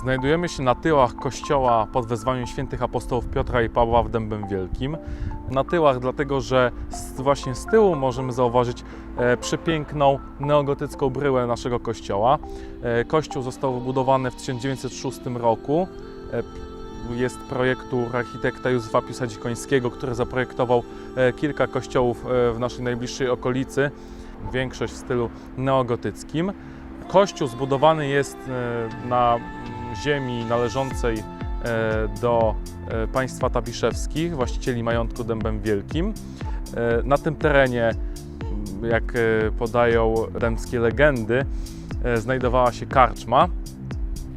Znajdujemy się na tyłach kościoła pod wezwaniem świętych apostołów Piotra i Pawła w Dębem Wielkim. Na tyłach dlatego, że z, właśnie z tyłu możemy zauważyć e, przepiękną neogotycką bryłę naszego kościoła. E, kościół został wybudowany w 1906 roku. E, jest projektu architekta Józefa Piłsudzi-Końskiego, który zaprojektował e, kilka kościołów e, w naszej najbliższej okolicy, większość w stylu neogotyckim. Kościół zbudowany jest e, na ziemi należącej e, do e, państwa Tabiszewskich, właścicieli majątku Dębem Wielkim. E, Na tym terenie, jak podają dębskie legendy, znajdowała się karczma.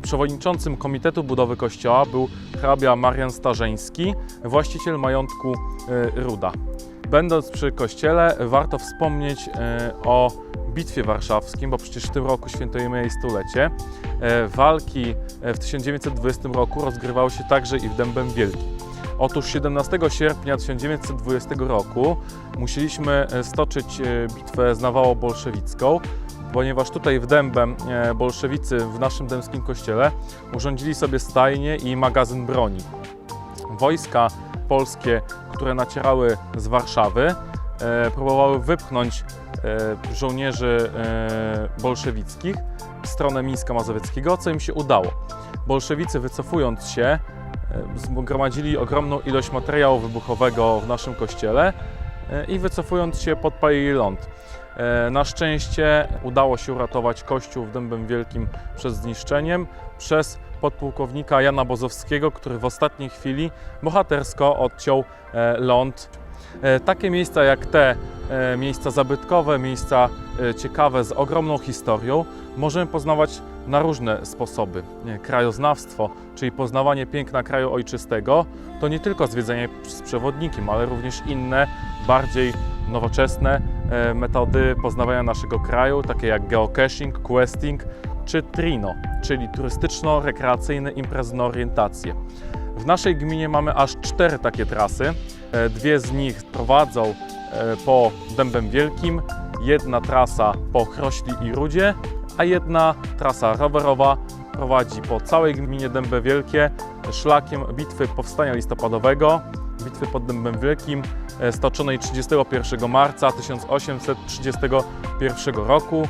Przewodniczącym Komitetu Budowy Kościoła był hrabia Marian Starzeński, właściciel majątku Ruda. Będąc przy kościele, warto wspomnieć o Bitwie Warszawskim, bo przecież w tym roku świętujemy jej stulecie. E, Walki e, w 1920 roku rozgrywały się także i w Dębem Wielkim. Otóż 17 sierpnia 1920 roku musieliśmy e, stoczyć bitwę z nawałą bolszewicką, ponieważ tutaj w Dębem bolszewicy w naszym dębskim kościele urządzili sobie stajnie i magazyn broni. Wojska polskie, które nacierały z Warszawy, próbowały wypchnąć e, żołnierzy e, bolszewickich w stronę Mińska Mazowieckiego, co im się udało. Bolszewicy wycofując się, e, zgromadzili ogromną ilość materiału wybuchowego w naszym kościele e, i wycofując się podpalili ląd. E, Na szczęście udało się uratować kościół w Dębem Wielkim przed zniszczeniem przez podpułkownika Jana Bozowskiego, który w ostatniej chwili bohatersko odciął e, ląd. E, Takie miejsca jak te, e, miejsca zabytkowe, miejsca e, ciekawe z ogromną historią, możemy poznawać na różne sposoby. Krajoznawstwo, czyli poznawanie piękna kraju ojczystego, to nie tylko zwiedzanie z przewodnikiem, ale również inne, bardziej nowoczesne metody poznawania naszego kraju, takie jak geocaching, questing czy trino, czyli turystyczno-rekreacyjne imprezy orientacje. W naszej gminie mamy aż cztery takie trasy. E, Dwie z nich prowadzą e, po Dębem Wielkim, jedna trasa po Chrośli i Rudzie, a jedna trasa rowerowa prowadzi po całej gminie Dębe Wielkie szlakiem bitwy Powstania Listopadowego, bitwy pod Dębem Wielkim e, stoczonej 31 marca 1831 roku.